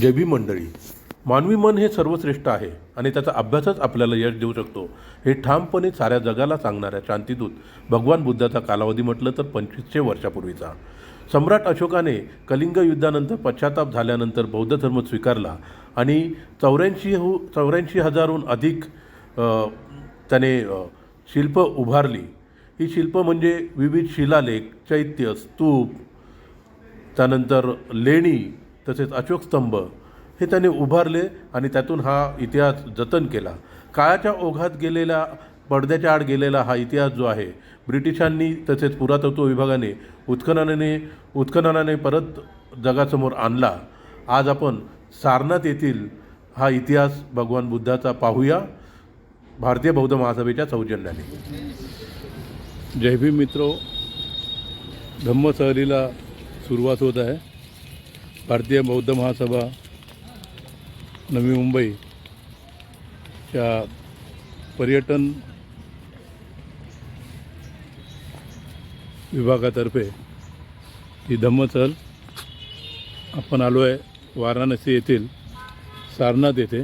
जैवी मंडळी मानवी मन हे सर्वश्रेष्ठ आहे आणि त्याचा अभ्यासच आपल्याला यश देऊ शकतो. हे ठामपणे साऱ्या जगाला सांगणाऱ्या शांतिदूत भगवान बुद्धाचा कालावधी म्हटलं तर पंचवीसशे वर्षापूर्वीचा. सम्राट अशोकाने कलिंग युद्धानंतर पश्चाताप झाल्यानंतर बौद्ध धर्म स्वीकारला आणि चौऱ्याऐंशी हो चौऱ्याऐंशी हजारहून अधिक त्याने शिल्प उभारली. ही शिल्प म्हणजे विविध शिलालेख चैत्य स्तूप त्यानंतर लेणी तसेच अशोकस्तंभ हे त्याने उभारले आणि त्यातून हा इतिहास जतन केला. काळाच्या ओघात गेलेला पडद्याच्या आड गेलेला हा इतिहास जो आहे ब्रिटिशांनी तसेच पुरातत्व विभागाने उत्खननाने उत्खननाने परत जगासमोर आणला. आज आपण सारनाथ येथील हा इतिहास भगवान बुद्धाचा पाहूया. भारतीय बौद्ध महासभेच्या सौजन्याने. जय भीम मित्रो धम्मसहलीला सुरुवात होत आहे. भारतीय बौद्ध महासभा नवी मुंबईच्या पर्यटन विभागातर्फे ही धम्मचल आपण आलो आहे वाराणसी येथील सारनाथ येथे.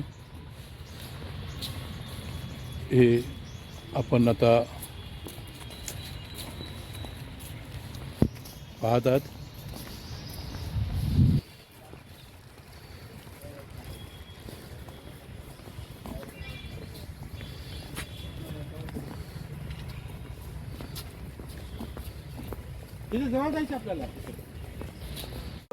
हे आपण आता पाहतात तिथे जवळ जायचं आपल्याला.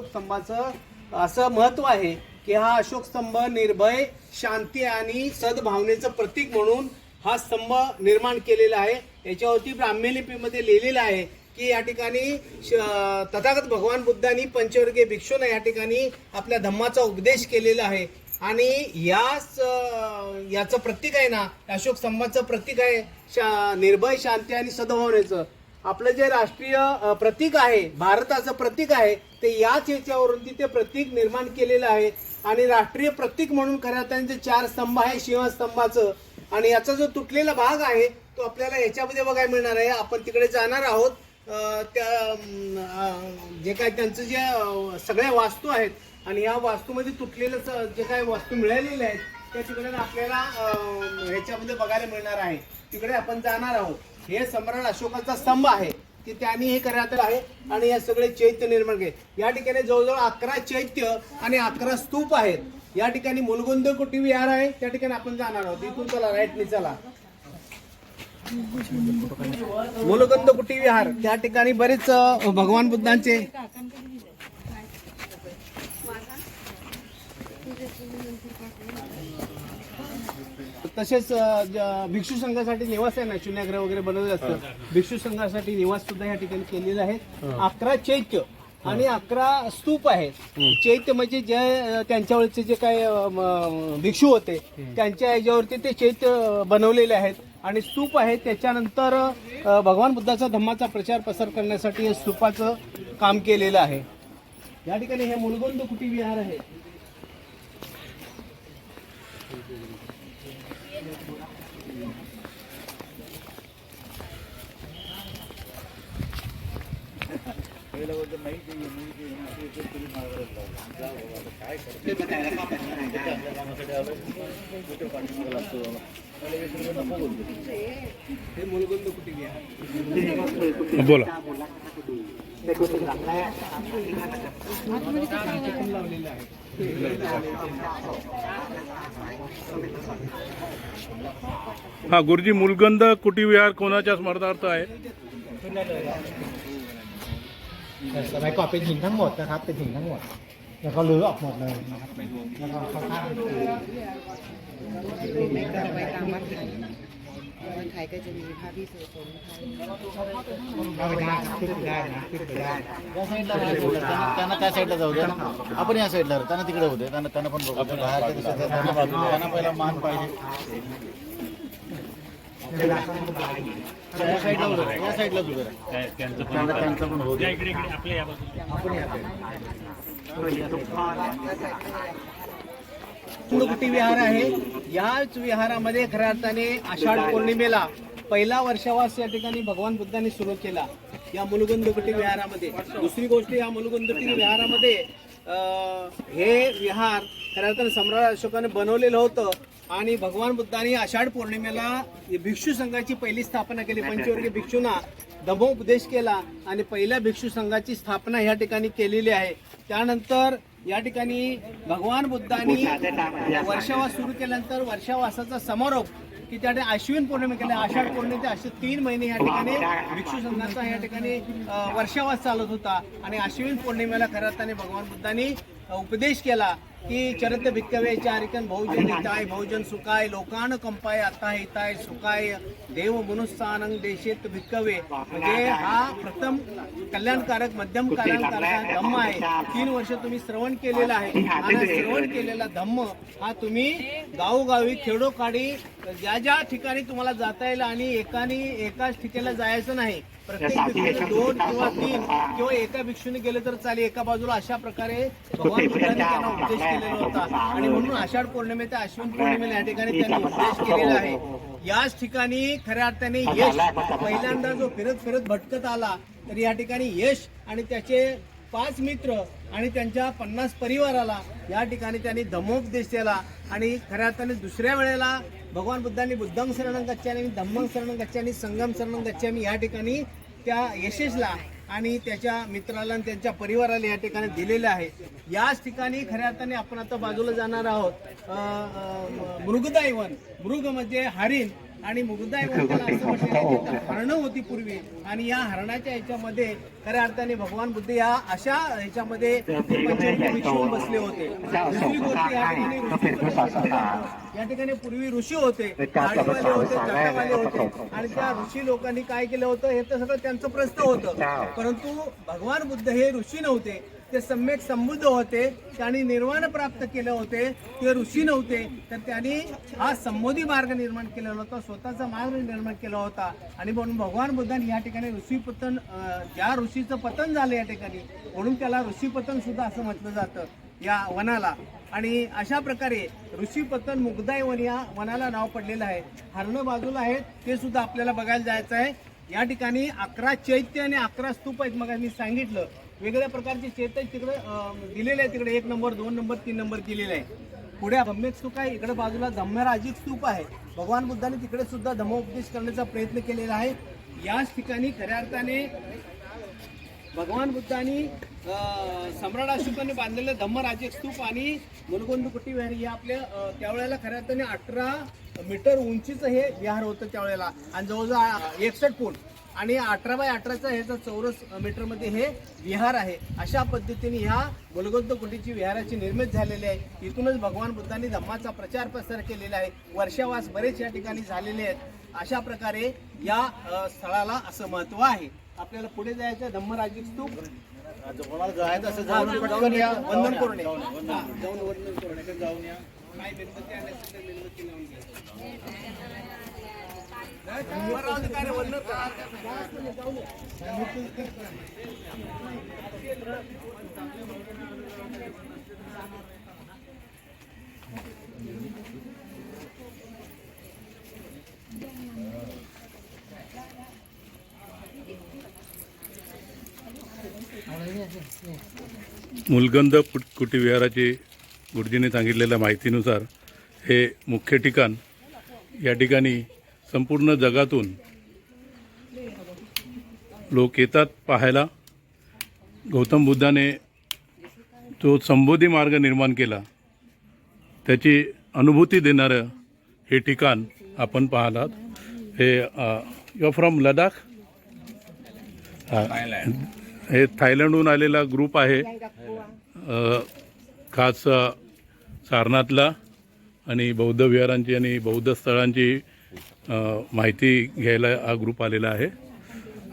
स्तंभाचं असं महत्त्व आहे की हा अशोक स्तंभ निर्भय शांती आणि सद्भावनेचं प्रतीक म्हणून हा स्तंभ निर्माण केलेला आहे. याच्यावरती ब्राह्मी लिपीमध्ये लिहिलेलं आहे की या ठिकाणी तथागत भगवान बुद्धांनी पंचवर्गीय भिक्षून या ठिकाणी आपल्या धम्माचा उपदेश केलेला आहे. आणि याच याचं प्रतीक आहे ना अशोक स्तंभाचं प्रतीक आहे शा निर्भय शांती आणि सद्भावनेचं. आपलं जे राष्ट्रीय प्रतीक आहे भारताचं प्रतीक आहे ते याच ह्याच्यावरून ते प्रतीक निर्माण केलेलं आहे. आणि राष्ट्रीय प्रतीक म्हणून खऱ्या त्यांचे चार स्तंभ आहे शिवस्तंभाचं आणि याचा जो तुटलेला भाग आहे तो आपल्याला याच्यामध्ये बघायला मिळणार आहे. आपण तिकडे जाणार आहोत. त्या जे काय त्यांचं जे सगळ्या वास्तू आहेत आणि या वास्तूमध्ये तुटलेलं जे काय वास्तू मिळालेल्या आहेत त्या तिकडे आपल्याला ह्याच्यामध्ये बघायला मिळणार आहे. तिकडे आपण जाणार आहोत. हे सम्राट अशोकाचा स्तंभ आहे की त्यांनी हे करण्यात आहे आणि हे सगळे चैत्य निर्माण केले. या ठिकाणी जवळजवळ अकरा चैत्य आणि अकरा स्तूप आहेत. या ठिकाणी मुलगुंद कुटी विहार आहे? त्या ठिकाणी आपण जाणार आहोत. इथून चला राईटनी चला. मुलगंध कुटी विहार? त्या ठिकाणी बरेच भगवान बुद्धांचे तसेच भिक्षू संघासाठी निवास आहे ना? शून्याग्रह वगैरे बनवले असतं भिक्षू संघासाठी निवास सुद्धा या ठिकाणी केलेले आहेत अकरा चैत्य आणि अकरा स्तूप आहेत. चैत्य म्हणजे जे अ, त्यांच्यावरचे जे काय भिक्षू होते त्यांच्या ह्याच्यावरती ते चैत्य बनवलेले आहेत. आणि स्तूप आहेत त्याच्यानंतर भगवान बुद्धाचा धम्माचा प्रचार प्रसार करण्यासाठी हे स्तूपाचं काम केलेलं आहे. या ठिकाणी हे मुलगुंद कुटी विहार आहे. हे मुलगुंद कुटी विहार बोला. लावलेलं आहे हा गुरुजी मुलगंध कुटी विहार कोणाच्या स्मरणार्थ आहे. สมัยก่อนเป็นหินทั้งหมดนะครับ เป็นหินทั้งหมด แล้วก็รื้อออกหมดเลยนะครับ แล้วก็เขาสร้าง ไม่ก็จะไปตามวัดไทยวัดไทยก็จะมีพระพิสุสงฆ์ไทย เข้าไปได้ขึ้นไปได้นะขึ้นไปได้ या साईडला नाही बोलत. त्यांना त्यांना त्या साईडला जाऊ द्या आपण या साईडला राहू. त्यांना तिकडे होते त्यांना त्यांना पण बघू द्या. बाहेरच्या दिसत आहेत. त्यांना त्यांना पहिला मान पाहिजे कुडकुटी कुटी विहार आहे. याच विहारामध्ये खऱ्या अर्थाने आषाढ पौर्णिमेला पहिला वर्षावास या ठिकाणी भगवान बुद्धांनी सुरू केला. या मुलगुंदकुटी विहारामध्ये दुसरी गोष्ट या मुलगुंदकुटी विहारामध्ये हे विहार खऱ्या अर्थाने सम्राट अशोकाने बनवलेलं होतं. आणि भगवान बुद्धांनी आषाढ पौर्णिमेला भिक्षू संघाची पहिली स्थापना केली. पंचवर्गीय भिक्षूंना धमोपदेश केला आणि पहिल्या भिक्षू संघाची स्थापना या ठिकाणी केलेली आहे. त्यानंतर या ठिकाणी भगवान बुद्धांनी वर्षावास सुरू केल्यानंतर वर्षावासाचा समारोप की त्या ठिकाणी अश्विन पौर्णिमे केल्या आषाढ पौर्णिमेचे असे तीन महिने या ठिकाणी भिक्षू संघाचा या ठिकाणी वर्षावास चालत होता आणि अश्विन पौर्णिमेला खऱ्या अर्थाने भगवान बुद्धांनी उपदेश केला. की चरित्र भिक्कवे चारिकन बहुजन हिताय बहुजन सुखाय लोकान कंपाय आता हिताय सुखाय देव मनुष्यानंग देशेत भिक्कवे म्हणजे हा प्रथम कल्याणकारक मध्यम कल्याणकारक धम्म आहे. तीन वर्ष तुम्ही श्रवण केलेला आहे. आणि श्रवण केलेला धम्म हा तुम्ही गावोगावी खेडोकाडी ज्या ज्या ठिकाणी तुम्हाला जाता येईल आणि एकानी एकाच ठिकाणी जायचं नाही प्रत्येक भिक्षूने दोन किंवा तीन किंवा एका भिक्षूने गेले तर चालेल. एका बाजूला अशा प्रकारे भगवान बुद्धांनी त्यांना उपदेश केलेला होता. आणि म्हणून आषाढ पौर्णिमेच्या अश्विन पौर्णिमेला या ठिकाणी त्यांनी उपदेश केलेला आहे. याच ठिकाणी खऱ्या अर्थाने यश पहिल्यांदा जो फिरत फिरत भटकत आला तर या ठिकाणी यश आणि त्याचे पाच मित्र आणि त्यांच्या पन्नास परिवाराला या ठिकाणी त्यांनी धमोपदेश केला आणि खऱ्या अर्थाने दुसऱ्या वेळेला भगवान बुद्धांनी बुद्धम शरणं गच्छामी धम्मम शरणं गच्छामी संगम शरणं गच्छामी या ठिकाणी त्या यशेशला आणि त्याच्या मित्राला आणि त्यांच्या परिवाराला या ठिकाणी दिलेलं आहे. याच ठिकाणी खऱ्या अर्थाने आपण आता बाजूला जाणार आहोत. मृगदैवन. मृग म्हणजे हरिण. आणि की हरणं होती पूर्वी आणि या हरणाच्या ह्याच्यामध्ये खऱ्या अर्थाने भगवान बुद्ध या अशा ह्याच्यामध्ये भिक्षू बसले होते. दुसरी गोष्ट या ठिकाणी ऋषी या ठिकाणी पूर्वी ऋषी होते. होते जटावाले होते. आणि त्या ऋषी लोकांनी काय केलं होतं? हे तर सगळं त्यांचं प्रश्न होतं. परंतु भगवान बुद्ध हे ऋषी नव्हते. ते सम्यक समृद्ध होते त्यांनी निर्वाण प्राप्त केले होते ते ऋषी नव्हते तर त्यांनी हा संबोधी मार्ग निर्माण केलेला होता स्वतःचा मार्ग निर्माण केला होता. आणि म्हणून भगवान बुद्धांनी या ठिकाणी ऋषी पतन ज्या ऋषीचं पतन झालं या ठिकाणी. म्हणून त्याला ऋषी पतन सुद्धा असं म्हटलं जातं या वनाला. आणि अशा प्रकारे ऋषी पतन वन या वनाला नाव पडलेलं आहे. हरणं बाजूला आहेत ते सुद्धा आपल्याला बघायला जायचं आहे. या ठिकाणी अकरा चैत्य आणि अकरा स्तूप आहेत मग मी सांगितलं. वेगवेगळ्या प्रकारचे चैत्य तिकडे दिलेले आहे तिकडे. एक नंबर दोन नंबर तीन नंबर दिलेले आहे पुढे धम्मेक स्तूप आहे इकडे बाजूला धम्मराजिक स्तूप आहे. भगवान बुद्धाने तिकडे सुद्धा धम्मोपदेश करण्याचा प्रयत्न केलेला आहे. याच ठिकाणी खऱ्या अर्थाने भगवान बुद्धांनी सम्राट अशोकाने बांधलेलं धम्मराजे स्तूप आणि मुलगोंद कुटी विहार हे आपल्या त्यावेळेला खऱ्या अर्थाने अठरा मीटर उंचीचं हे विहार होतं त्यावेळेला. आणि जवळजवळ एकसठ फूट. आणि अठरा बाय अठराचा ह्याचा चौरस मीटरमध्ये हे विहार आहे अशा पद्धतीने ह्या गोलगोंद कुटीची विहाराची निर्मित झालेली आहे. इथूनच भगवान बुद्धांनी धम्माचा प्रचार प्रसार केलेला आहे. वर्षावास बरेच या ठिकाणी झालेले आहेत. अशा प्रकारे या स्थळाला असं महत्त्व आहे. आपल्याला पुढे जायचं धम्मराजिक स्तूप. कोणाला जायचं जाऊन या, वंदन करून जाऊन वंदन. करून जाऊन या. काय मेणबत्ती आणायचं असेल लावून घ्या. मुलगंध कुट कुटी विहाराची गुरुजींनी सांगितलेल्या माहितीनुसार हे मुख्य ठिकाण या ठिकाणी संपूर्ण जगातून लोक येतात पाहायला. गौतम बुद्धाने जो संबोधी मार्ग निर्माण केला. त्याची अनुभूती देणारं हे ठिकाण आपण पाहलात. हे युअर फ्रॉम लडाख? हे. थायलंडहून आलेला ग्रुप आहे. खास सारनाथला आणि बौद्ध विहारांची आणि बौद्ध स्थळांची माहिती घ्यायला हा ग्रुप आलेला आहे.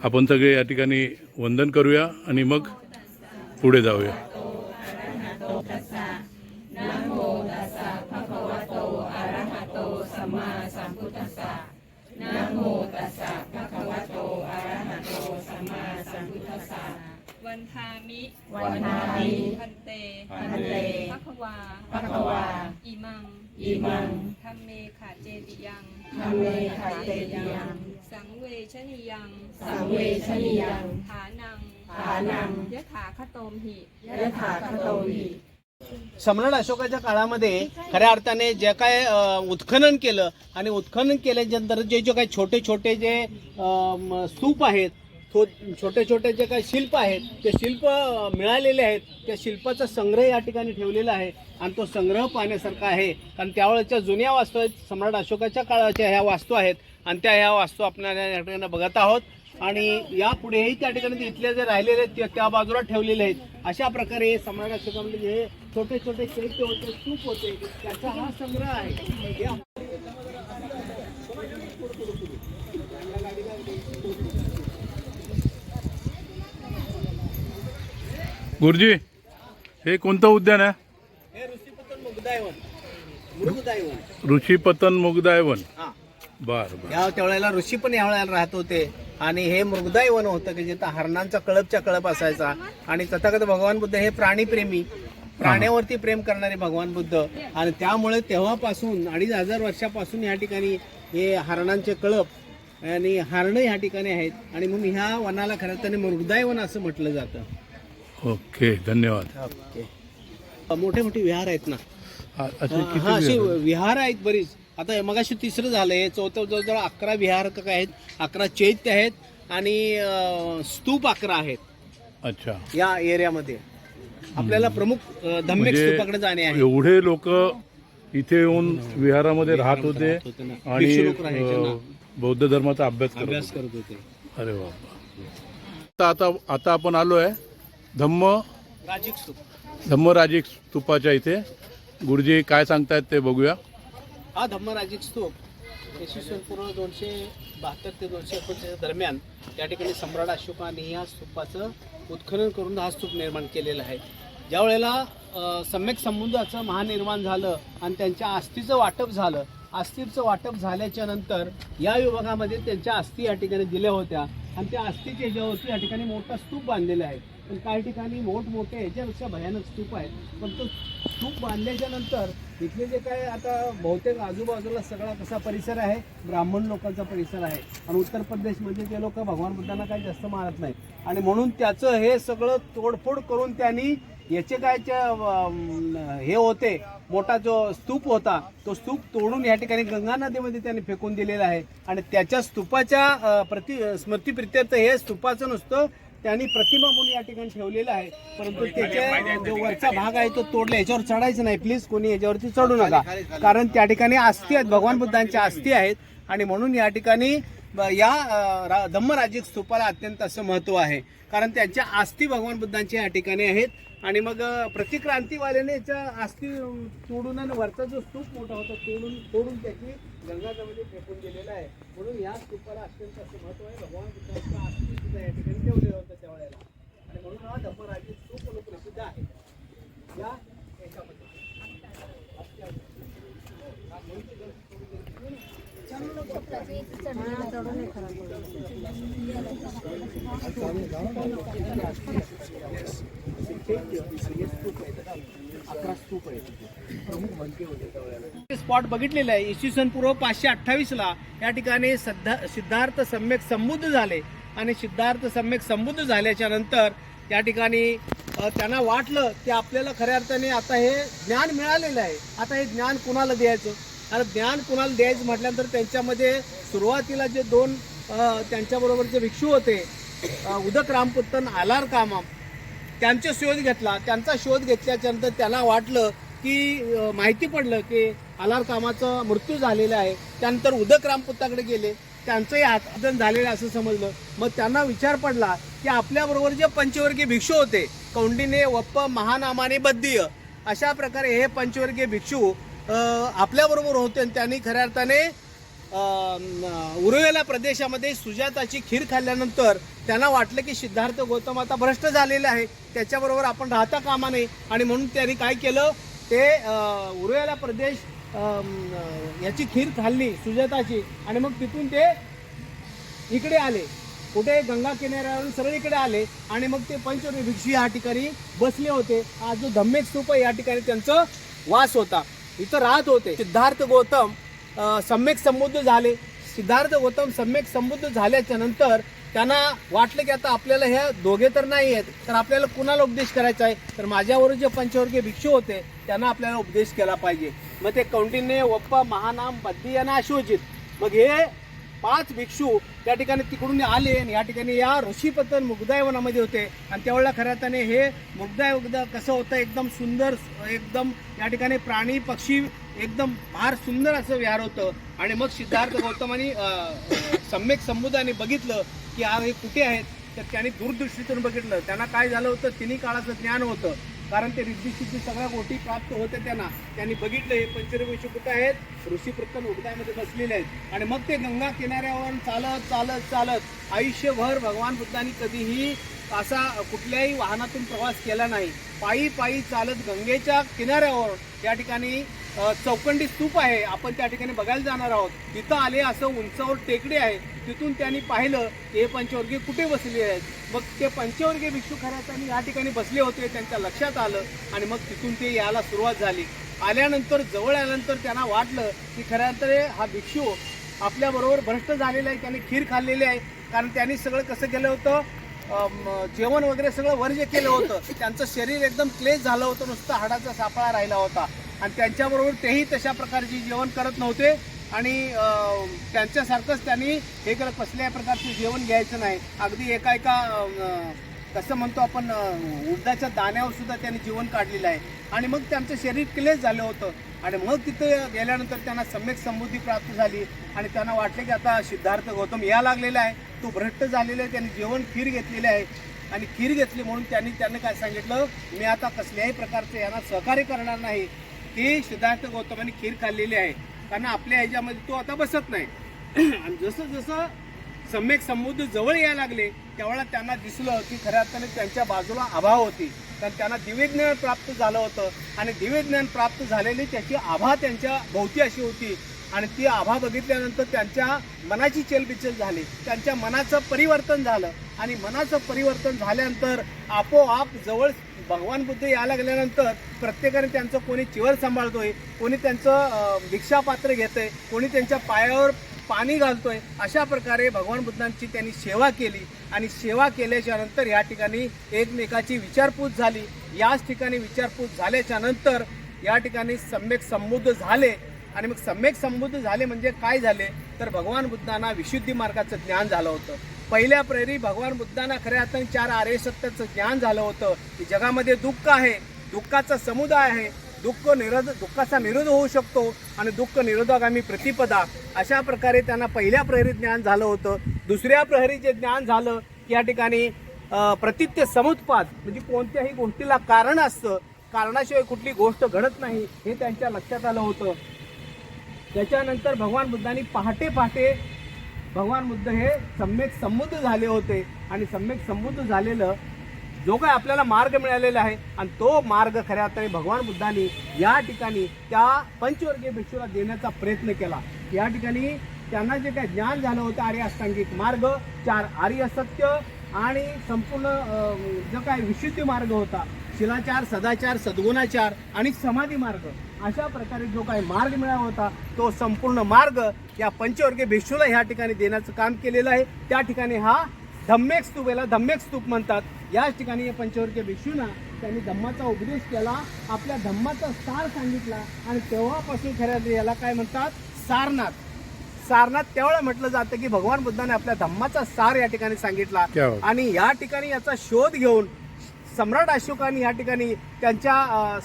आपण सगळे या ठिकाणी वंदन करूया आणि मग पुढे जाऊया. วันทามิ พันเต พันเต ภควา ภควา อิมัง อิมัง ธัมเมขาเจติยัง ธัมเมขาเจติยัง สังเวชนิยัง สังเวชนิยัง ฐานัง ฐ ฐานัง ยะถาคโตมหิ ยะถาคโตหิ सम्राट अशोकाच्या काळामध्ये खऱ्या अर्थाने जे काय अ, उत्खनन केलं आणि उत्खनन केल्याच्यानंतर जे जे काही छोटे छोटे जे अ, म, स्तूप आहेत थो छोटे छोटे जे काही शिल्प आहेत ते शिल्प मिळालेले आहेत त्या शिल्पाचा संग्रह या ठिकाणी ठेवलेला आहे. आणि तो संग्रह पाहण्यासारखा आहे. कारण त्यावेळेच्या जुन्या वास्तू आहेत सम्राट अशोकाच्या काळाच्या ह्या वास्तू आहेत. आणि त्या ह्या वास्तू आपण या ठिकाणी बघत आहोत. आणि यापुढेही त्या ठिकाणी इथले जे राहिलेले आहेत ते त्या बाजूला ठेवलेले आहेत. अशा प्रकारे सम्राट अशोकामध्ये जे छोटे छोटे चैत्य होते स्तूप होते त्याचा हा संग्रह आहे. गुरुजी हे कोणतं उद्यान आहे? हे ऋषीपतन मुगदायवन हा. बर या त्यावेळेला ऋषी पण या वेळेला राहत होते. आणि हे मृगदायवन होतं की जिथं हरणांचा कळपच्या कळप असायचा. आणि तथागत भगवान बुद्ध हे प्राणीप्रेमी प्राण्यावरती प्रेम करणारे भगवान बुद्ध. आणि त्यामुळे तेव्हापासून अडीच हजार वर्षापासून या ठिकाणी हे हरणांचे कळप आणि हरणं या ठिकाणी आहेत. आणि म्हणून ह्या वनाला खरं तर मृगदायवन असं म्हटलं जातं. ओके धन्यवाद. ओके. मोठे मोठे विहार आहेत ना? आ- असे हा किती अशी विहार? विहार आहेत बरीच. आता मगाशी तिसरं झालं हे चौथं जवळजवळ अकरा विहार क- काय आहेत अकरा चैत्य आहेत आणि अं, स्तूप अकरा आहेत. अच्छा. या एरियामध्ये. आपल्याला प्रमुख अं, धम्मिक म्हणजे स्तूपाकडे जाणे आहे. एवढे लोक इथे येऊन विहारामध्ये राहत होते राहत होते ना. आणि भिक्षू लोक राहायचे ना. अ, बौद्ध धर्माचा अभ्यास करत अभ्यास होते. करत होते. अरे बाबा आता आता आता आपण आलो आहे धम्म राजिक स्तूप. धम्मराजिक स्तूपाच्या इथे. गुरुजी काय सांगतायत ते बघूया. हा धम्मराजिक स्तूप सन पूर्व दोनशे बहात्तर ते दोनशे एकोणतीस दरम्यान या ठिकाणी सम्राट अशोकाने या स्तूपाचं उत्खनन करून हा स्तूप निर्माण केलेला आहे. ज्या वेळेला सम्यक समुद्राचं महानिर्माण झालं आणि त्यांच्या अस्थीचं वाटप झालं अस्थीचं वाटप झाल्याच्यानंतर या विभागामध्ये त्यांच्या अस्थी या ठिकाणी दिल्या होत्या आणि त्या अस्थीच्या ह्याच्यावरती या ठिकाणी मोठा स्तूप बांधलेला आहे. पण काही ठिकाणी मोठमोठे ह्याच्यापेक्षा भयानक स्तूप आहेत. पण तो स्तूप बांधल्याच्या नंतर इथले जे काय आता बहुतेक आजूबाजूला सगळा कसा परिसर आहे. ब्राह्मण लोकांचा परिसर आहे. आणि उत्तर प्रदेशमध्ये ते लोक भगवान बुद्धांना काही जास्त मानत नाही. आणि म्हणून त्याचं हे सगळं तोडफोड करून त्यांनी याचे काय हे होते मोठा जो स्तूप होता तो स्तूप तोडून या ठिकाणी गंगा नदीमध्ये त्यांनी फेकून दिलेला आहे. आणि त्याच्या स्तूपाच्या प्रति स्मृतीप्रित्यर्थ हे स्तूपाचं नुसतं त्यांनी प्रतिमा म्हणून या ठिकाणी ठेवलेलं आहे. परंतु त्याच्या जो वरचा भाग आहे तो तोडला. याच्यावर चढायचं नाही. प्लीज कोणी याच्यावरती चढू नका. कारण त्या ठिकाणी अस्थी आहेत. भगवान बुद्धांच्या अस्थी आहेत. आणि म्हणून या ठिकाणी या धम्मराजिक स्तूपाला अत्यंत असं महत्त्व आहे. कारण त्यांच्या अस्थी भगवान बुद्धांच्या या ठिकाणी आहेत. आणि मग प्रतिक्रांतीवाल्याने याच्या अस्थी अं, तोडून आणि वरचा जो स्तूप मोठा होता तोडून तोडून त्याची गंगाजमध्ये म्हणजे फेकून गेलेला आहे. म्हणून या स्तूपाला अत्यंत असं महत्त्व आहे. भगवान बुद्धांच्या अस्थी सुद्धा या ठिकाणी ठेवलेलं होतं त्यावेळेला आणि म्हणून हा धम्मराजिक स्तूप म्हणून प्रसिद्ध आहे. या याच्यामध्ये. अकरा स्तूप आहे प्रमुख बनके होते त्यावेळेला स्पॉट बघितलेला आहे. इसवी सन पूर्व पाचशे अठ्ठावीसला या ठिकाणी सद्धा सिद्धार्थ सम्यक संबुद्ध झाले. आणि सिद्धार्थ सम्यक संबुद्ध झाल्याच्यानंतर त्या ठिकाणी त्यांना वाटलं की आपल्याला खऱ्या अर्थाने आता हे ज्ञान मिळालेलं आहे. आता हे ज्ञान कुणाला द्यायचं? आणि ज्ञान कुणाला द्यायचं म्हटल्यानंतर त्यांच्यामध्ये सुरुवातीला जे दोन त्यांच्याबरोबर जे भिक्षू होते उदक रामपुत्तन आलार कामम त्यांचा शोध घेतला. त्यांचा शोध घेतल्याच्यानंतर त्याला त्यांना वाटलं की माहिती पडलं की आलार कामाचा मृत्यू झालेला आहे. त्यानंतर उदक रामपुताकडे गेले. त्यांचंही आत्मदन झालेलं असं समजलं. मग त्यांना विचार पडला की आपल्याबरोबर जे पंचवर्गीय भिक्षू होते कौंडिने वप्प महानामाने बद्दीय अशा प्रकारे हे पंचवर्गीय भिक्षू आपल्याबरोबर होते आणि त्यांनी खऱ्या अर्थाने उरुवेला प्रदेशामध्ये सुजाताची खीर खाल्ल्यानंतर त्यांना वाटलं की सिद्धार्थ गौतम आता भ्रष्ट झालेले आहे. त्याच्याबरोबर आपण राहता कामा नये. आणि म्हणून त्यांनी काय केलं? ते उरुवेला प्रदेश याची खीर खाल्ली सुजाताची आणि मग तिथून ते इकडे आले. कुठे? गंगा किनाऱ्यावरून सरळ इकडे आले आणि मग ते पंचवटी भिक्षू या ठिकाणी बसले होते. आज जो धम्मेक स्तूप आहे या ठिकाणी त्यांचं वास होता. इथं राहत होते. सिद्धार्थ गौतम सम्यक संबुद्ध झाले. सिद्धार्थ गौतम सम्यक समृद्ध झाल्याच्यानंतर त्यांना वाटलं की आता आपल्याला ह्या दोघे तर नाही आहेत तर आपल्याला कुणाला उपदेश करायचा आहे? तर माझ्यावर जे पंचवर्गीय भिक्षू होते त्यांना आपल्याला उपदेश केला पाहिजे. मग ते कौंडिन्य वप्पा महानाम बद्दी आणि अश्वजित मग हे पाच भिक्षू त्या ठिकाणी तिकडून आले आणि या ठिकाणी या ऋषीपतन मुग्धायवनामध्ये होते. आणि त्यावेळेला खऱ्या अर्थाने हे मुगदाय कसं होतं एकदम सुंदर एकदम या ठिकाणी प्राणी पक्षी एकदम फार सुंदर असं विहार होतं. आणि मग सिद्धार्थ गौतमानी सम्यक समुदायाने बघितलं की हा हे कुठे आहेत तर त्यांनी दूरदृष्टीतून बघितलं. त्यांना काय झालं होतं तिन्ही काळाचं ज्ञान होतं. कारण ते रिद्धीसिद्धी सगळ्या गोष्टी प्राप्त होते त्यांना त्यांनी बघितलं हे पंचरवेशी कुठे आहेत? ऋषीप्रथम उगदामध्ये बसलेले आहेत. आणि मग ते गंगा किनाऱ्यावर चालत चालत चालत आयुष्यभर भगवान बुद्धांनी कधीही असा कुठल्याही वाहनातून प्रवास केला नाही. पायी पायी चालत गंगेच्या किनाऱ्यावर या ठिकाणी चौकंडी स्तूप आहे. आपण त्या ठिकाणी बघायला जाणार आहोत. तिथं आले असं उंचावर टेकडी आहे. तिथून त्यांनी पाहिलं हे पंचवर्गीय कुठे बसले आहेत? मग ते पंचवर्गीय भिक्षू खऱ्या त्यांनी या ठिकाणी बसले होते त्यांच्या लक्षात आलं आणि मग तिथून ते यायला सुरुवात झाली. आल्यानंतर जवळ आल्यानंतर त्यांना वाटलं की खऱ्या हा भिक्षू आपल्याबरोबर भ्रष्ट झालेला आहे त्याने खीर खाल्लेली आहे. कारण त्यांनी सगळं कसं केलं होतं? जेवण वगैरे सगळं वर्ज्य केलं होतं. त्यांचं शरीर एकदम क्लेश झालं होतं नुसतं हाडाचा सापळा राहिला होता. आणि त्यांच्याबरोबर तेही तशा प्रकारचे जेवण करत नव्हते. आणि त्यांच्यासारखंच त्यांनी हे करत कसल्याही प्रकारचे जेवण घ्यायचं नाही. अगदी एका एका कसं म्हणतो आपण उडदाच्या दाण्यावर सुद्धा त्यांनी जीवन काढलेलं आहे. आणि मग त्यांचं शरीर क्लेश झालं होतं. आणि मग तिथे गेल्यानंतर त्यांना सम्यक समृद्धी प्राप्त झाली. आणि त्यांना वाटले की आता सिद्धार्थ गौतम या लागलेला आहे. तो भ्रष्ट झालेला आहे. त्यांनी जेवण खीर घेतलेले आहे. आणि खीर घेतली म्हणून त्यांनी त्यांना काय सांगितलं? मी आता कसल्याही प्रकारचं यांना सहकार्य करणार नाही. की सिद्धार्थ गौतमाने खीर खाल्लेली आहे. कारण आपल्या ह्याच्यामध्ये तो आता बसत नाही. आणि जसं जसं सम्यक समृद्ध जवळ यायला लागले त्यावेळेला त्यांना दिसलं की खऱ्या अर्थाने त्यांच्या बाजूला अभाव होती. कारण त्यांना दिव्यज्ञान प्राप्त झालं होतं. आणि दिव्यज्ञान प्राप्त झालेली त्याची आभा त्यांच्या भोवती अशी होती. आणि ती आभा बघितल्यानंतर त्यांच्या मनाची चलबिचल झाली. त्यांच्या मनाचं परिवर्तन झालं. आणि मनाचं परिवर्तन झाल्यानंतर आपोआप जवळ भगवान बुद्ध यायला लागल्यानंतर प्रत्येकाने त्यांचं कोणी चिवर सांभाळतोय कोणी त्यांचं भिक्षापात्र घेतंय कोणी त्यांच्या पायावर पाणी घालतोय अशा प्रकारे भगवान बुद्धांची त्यांनी सेवा केली. आणि सेवा केल्याच्यानंतर या ठिकाणी एकमेकाची विचारपूस झाली. याच ठिकाणी विचारपूस झाल्याच्यानंतर या ठिकाणी सम्यक संबुद्ध झाले. आणि मग सम्यक संबुद्ध झाले म्हणजे काय झाले? तर भगवान बुद्धांना विशुद्धी मार्गाचं ज्ञान झालं होतं. पहिल्या प्रेरी भगवान बुद्धांना खऱ्या अर्थाने चार आर्य सत्याचं ज्ञान झालं होतं. की जगामध्ये दुःख आहे. दुःखाचा समुदाय आहे. दुःख निरोध दुःखाचा निरोध होऊ शकतो आणि दुःख निरोधागामी प्रतिपदा. अशा प्रकारे त्यांना पहिल्या प्रहरी ज्ञान झालं होतं. दुसऱ्या प्रहरी जे ज्ञान झालं की या ठिकाणी प्रतित्य समुत्पाद म्हणजे कोणत्याही गोष्टीला कारण असतं. कारणाशिवाय कुठली गोष्ट घडत नाही हे त्यांच्या लक्षात आलं होतं. त्याच्यानंतर भगवान बुद्धांनी पहाटे पहाटे भगवान बुद्ध हे सम्यक समृद्ध झाले होते. आणि सम्यक समृद्ध झालेलं जो काय आपल्याला मार्ग मिळालेला आहे आणि तो मार्ग खऱ्या अर्थाने भगवान बुद्धांनी या ठिकाणी त्या पंचवर्गीय भिक्षूला देण्याचा प्रयत्न केला. या ठिकाणी त्यांना जे काय ज्ञान झालं होतं आर्य अष्टांगिक मार्ग चार आर्य सत्य आणि संपूर्ण जो काय विशुद्धी मार्ग होता शिलाचार सदाचार सद्गुणाचार आणि समाधी मार्ग. अशा प्रकारे जो काही मार्ग मिळाला होता तो संपूर्ण मार्ग या पंचवर्गीय भिक्षूला ह्या ठिकाणी देण्याचं काम केलेलं आहे. त्या ठिकाणी हा धम्मेक स्तूप याला धम्मेक स्तूप म्हणतात. याच ठिकाणी या पंचवर्गीय भिक्षूंना त्यांनी धम्माचा उपदेश केला आपल्या धम्माचा सार सांगितला आणि तेव्हापासून खऱ्या याला काय म्हणतात? सारनाथ. सारनाथ त्यावेळेला म्हटलं जातं की भगवान बुद्धाने आपल्या धम्माचा सार या ठिकाणी सांगितला. आणि या ठिकाणी याचा शोध घेऊन सम्राट अशोकाने या ठिकाणी त्यांच्या अ,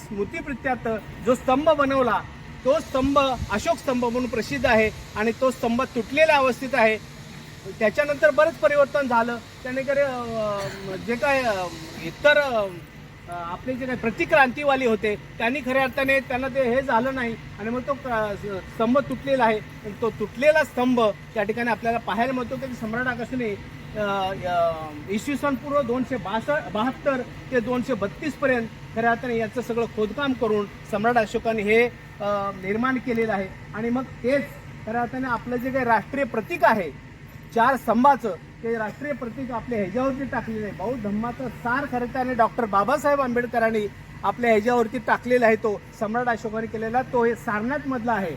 जो स्तंभ बनवला तो स्तंभ अशोक स्तंभ म्हणून प्रसिद्ध आहे आणि तो स्तंभ तुटलेल्या अवस्थेत आहे. त्याच्यानंतर बरंच परिवर्तन झालं. त्याने जे काय इतर आपले जे काही प्रतिक्रांतीवाली होते त्यांनी खऱ्या अर्थाने त्यांना ते हे झालं नाही आणि मग तो स्तंभ तुटलेला आहे. तो तुटलेला स्तंभ त्या ठिकाणी आपल्याला पाहायला मिळतो. की सम्राट आकाशने इसवी सन पूर्व दोनशे बासष्ट बहात्तर ते दोनशे बत्तीसपर्यंत खऱ्या अर्थाने याचं सगळं खोदकाम करून सम्राट अशोकाने हे निर्माण केलेलं आहे. आणि मग तेच खऱ्या अर्थाने आपलं जे काही राष्ट्रीय प्रतीक आहे चार स्तंभाचं ते राष्ट्रीय प्रतीक आपल्या ह्याच्यावरती टाकलेलं आहे. बौद्ध धम्माचं सार खरं त्याने डॉक्टर बाबासाहेब आंबेडकरांनी आपल्या ह्याच्यावरती टाकलेला आहे तो सम्राट अशोकाने केलेला तो हे सारनाथमधला आहे.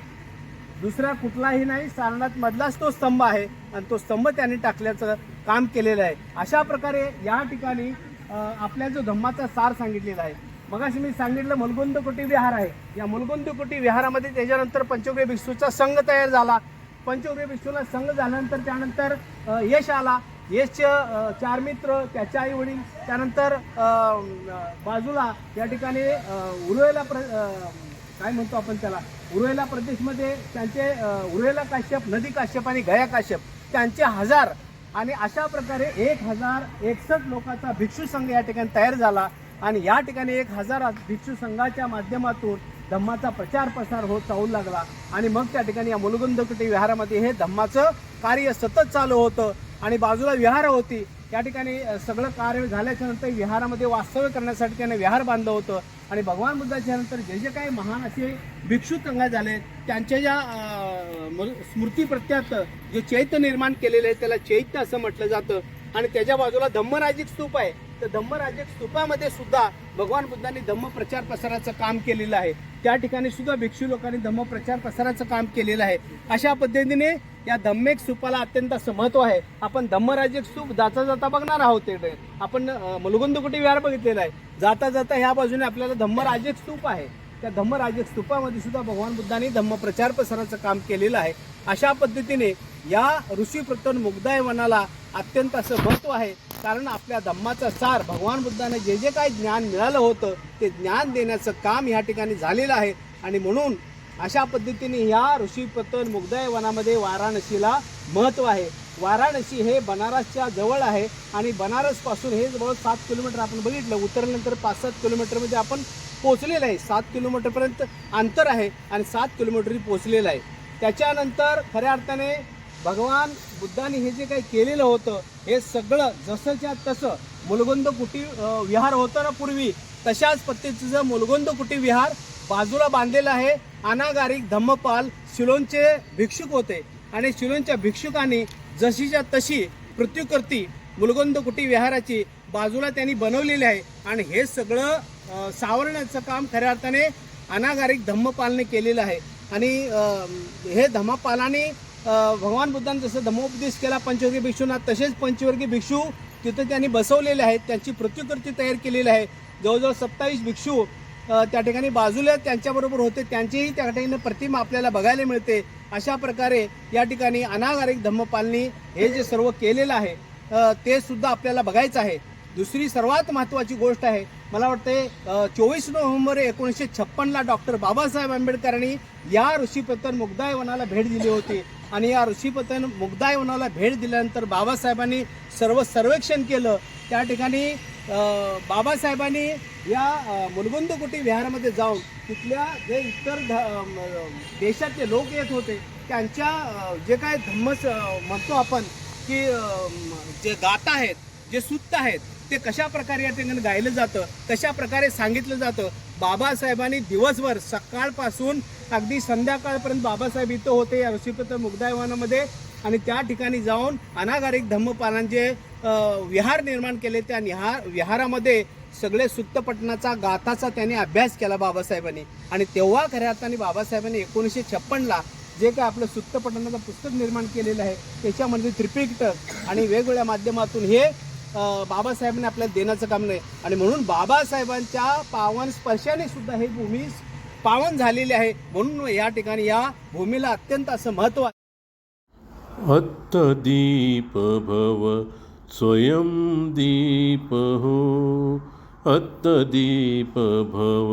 दुसरा कुठलाही नाही सारनाथ मधलाच तो स्तंभ आहे आणि तो स्तंभ त्यांनी टाकल्याचं काम केलेलं आहे. अशा प्रकारे या ठिकाणी आपल्या जो धम्माचा सार सांगितलेला आहे. मगाशी मी सांगितलं मुलगुंद कोटी विहार आहे. या मुलगुंद कोटी विहारामध्ये त्याच्यानंतर पंचगृह भिक्षूचा संघ तयार झाला. पंचगृह भिक्षूला संघ झाल्यानंतर त्यानंतर यश आला. यशचे चार मित्र त्याचे आई वडील त्यानंतर बाजूला या ठिकाणी उरुळेला प्र काय म्हणतो आपण त्याला? उरुवेला प्रदेशमध्ये त्यांचे अ, काश्यप नदी काश्यप आणि गया काश्यप त्यांचे हजार आणि अशा प्रकारे एक हजार एकसष्ट लोकांचा भिक्षू संघ या ठिकाणी तयार झाला आणि या ठिकाणी एक हजार भिक्षू संघाच्या माध्यमातून धम्माचा प्रचार प्रसार होत चालू लागला आणि मग त्या ठिकाणी या मुलगुंदकुटी विहारामध्ये हे धम्माचं कार्य सतत चालू होतं आणि बाजूला विहार होती. या ठिकाणी सगळं कार्य झाल्याच्यानंतर विहारामध्ये वास्तव्य करण्यासाठी त्याने विहार बांधलं होतं. आणि भगवान बुद्धाच्या नंतर जे जे काही महान असे भिक्षू संघ झाले त्यांच्या ज्या स्मृतीप्रत्यात स्मृती प्रत्यात जे चैत्य निर्माण केलेलं आहे त्याला चैत्य असं म्हटलं जातं. आणि त्याच्या बाजूला धम्मराजिक स्तूप आहे. तर धम्मराजिक स्तूपामध्ये सुद्धा भगवान बुद्धांनी धम्म प्रचार प्रसाराचं काम केलेलं आहे. त्या ठिकाणी सुद्धा भिक्षू लोकांनी धम्म प्रचार प्रसाराचं काम केलेलं आहे. अशा पद्धतीने या धम्मेक स्तूपाला अत्यंत असं महत्त्व आहे. आपण धम्मराजिक स्तूप जाता जाता बघणार आहोत आपण अं, मुलगुंदकुटी विहार बघितलेला आहे? जाता जाता ह्या बाजूने आपल्याला धम्मराजक स्तूप आहे. त्या धम्मराजक स्तूपामध्ये सुद्धा भगवान बुद्धांनी धम्म प्रचार प्रसाराचं काम केलेलं आहे. अशा पद्धतीने या ऋषी प्रतन मुग्धाय वनाला अत्यंत असं महत्त्व आहे. कारण आपल्या धम्माचा सार भगवान बुद्धाने जे जे काही ज्ञान मिळालं होतं ते ज्ञान देण्याचं काम या ठिकाणी झालेलं आहे. आणि म्हणून अशा पद्धतीने या ऋषी प्रतन मुग्धाय वनामध्ये वाराणसीला महत्त्व आहे. वाराणसी हे बनारसच्या जवळ आहे आणि बनारसपासून हे जवळ सात किलोमीटर आपण बघितलं. उतरल्यानंतर पाच सात किलोमीटरमध्ये आपण पोचलेलं आहे. सात किलोमीटरपर्यंत अंतर आहे आणि सात किलोमीटर पोचलेलं आहे. त्याच्यानंतर खऱ्या अर्थाने भगवान बुद्धाने हे जे काही केलेलं होतं हे सगळं जसंच्या तसं मुलगुंद कुटी विहार होतं ना पूर्वी तशाच पद्धतीचं मुलगुंद कुटी विहार बाजूला बांधलेलं आहे अनागारिक धम्मपाल शिलोनचे भिक्षुक होते. आणि शिलोनच्या भिक्षुकांनी जशीच्या तशी मृत्यूकर्ती मुलगोंद कुटी विहाराची बाजूला त्यांनी बनवलेली आहे. आणि हे सगळं सावरण्याचं काम खऱ्या अर्थाने अनागारिक धम्मपालने केलेलं आहे. आणि हे धम्मपालाने भगवान बुद्धांनी जसं धम्मोपदेश केला पंचवर्गीय भिक्षूंना तसेच पंचवर्गीय भिक्षू तिथं त्यांनी बसवलेले आहेत. त्यांची प्रतिकृती तयार केलेली आहे. जवळजवळ सत्तावीस भिक्षू त्या ठिकाणी बाजूला त्यांच्याबरोबर होते. त्यांचीही त्या ठिकाणी प्रतिमा आपल्याला बघायला मिळते. अशा प्रकारे या ठिकाणी अनागारिक धम्मपालनी हे जे सर्व केलेलं आहे ते सुद्धा आपल्याला बघायचं आहे. दुसरी सर्वात महत्त्वाची गोष्ट आहे मला वाटते चोवीस नोव्हेंबर एकोणीसशे छप्पनला डॉक्टर बाबासाहेब आंबेडकरांनी या ऋषीपतन मुग्धाय वनाला भेट दिली होती. आणि या ऋषीपतन मुग्धाय वनाला भेट दिल्यानंतर बाबासाहेबांनी सर्व सर्वेक्षण केलं. त्या ठिकाणी बाबासाहेबांनी या अ, मुलगुंद कुटी विहारामध्ये जाऊन तिथल्या जे इतर ध- देशातले लोक येत होते त्यांच्या जे काय धम्म म्हणतो आपण की जे गाता आहेत जे सुत्त आहेत ते कशा प्रकारे या ठिकाणी गायलं जातं कशा प्रकारे सांगितलं जातं बाबासाहेबांनी दिवसभर सकाळपासून अगदी संध्याकाळपर्यंत बाबासाहेब इथं होते या ऋषीपत्र मुग्धायवानामध्ये आणि त्या ठिकाणी जाऊन अनागारिक धम्मपालांचे विहार निर्माण केले. त्या निहार विहारामध्ये सगळे सुत्तपटनाचा गाथाचा त्यांनी अभ्यास केला बाबासाहेबांनी. आणि तेव्हा खऱ्या अर्थाने बाबासाहेबांनी एकोणीसशे छप्पनला जे काय आपलं सुत्तपटनाचं पुस्तक निर्माण केलेलं आहे त्याच्यामध्ये त्रिपिटक आणि वेगवेगळ्या माध्यमातून हे बाबासाहेबांनी आपल्याला देण्याचं काम नाही. आणि म्हणून बाबासाहेबांच्या पावन स्पर्शाने सुद्धा हे भूमी पावन झालेली आहे. म्हणून या ठिकाणी या भूमीला अत्यंत असं महत्त्व अत्तदीप भव स्वयं दीप हो अत्तदीप भव